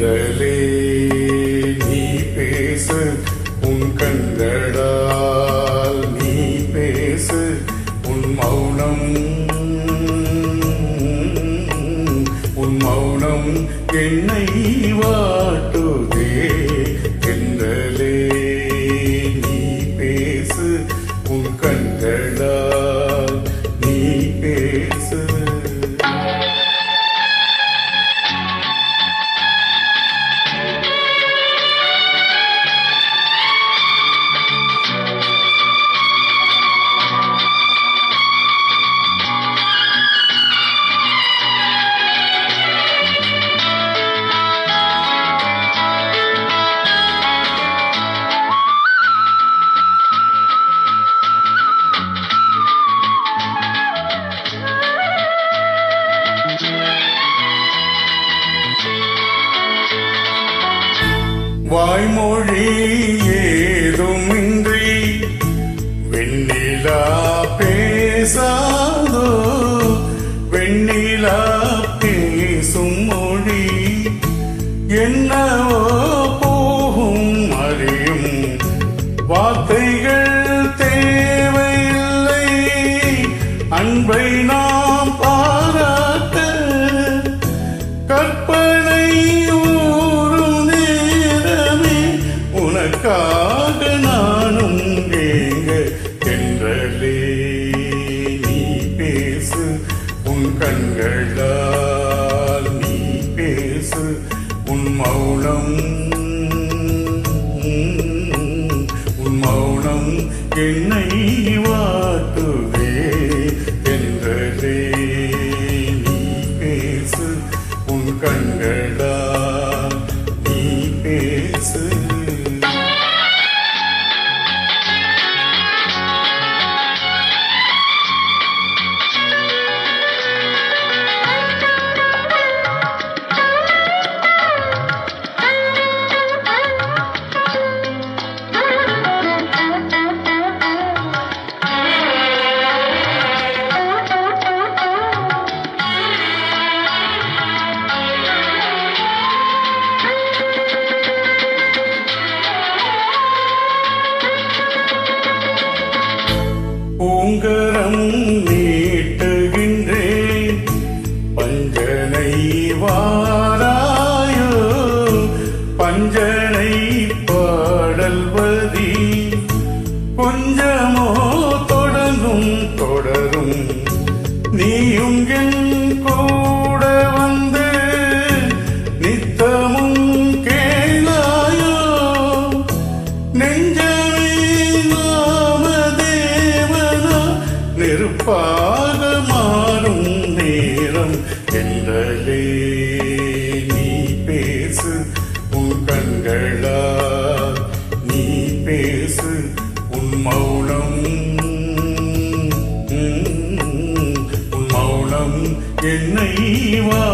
கண்களே நீ பேச உன் கண்களால் நீ பேச உன் மௌனம். உன் மௌனம் என்னை மொழி ஏதுமின்றி வெண்ணிலா பேசா உன் கண்களால் நீ பேசு உன் மௌனம் உன் மௌனம் என்னை வாட்டுதே என்றதே நீ பேசு உன் கண்களால் பூங்கரம் நீட்டுகின்றேன். பஞ்சனை வாராயோ பஞ்சனை பாடல்வதி. கொஞ்சமோ தொடரும் தொடரும். நீயும் என் கூட நேரம் என்றலே நீ பேசு உன் கண்களா நீ பேசு உன் மௌனம். உன் மௌனம் என்னை வா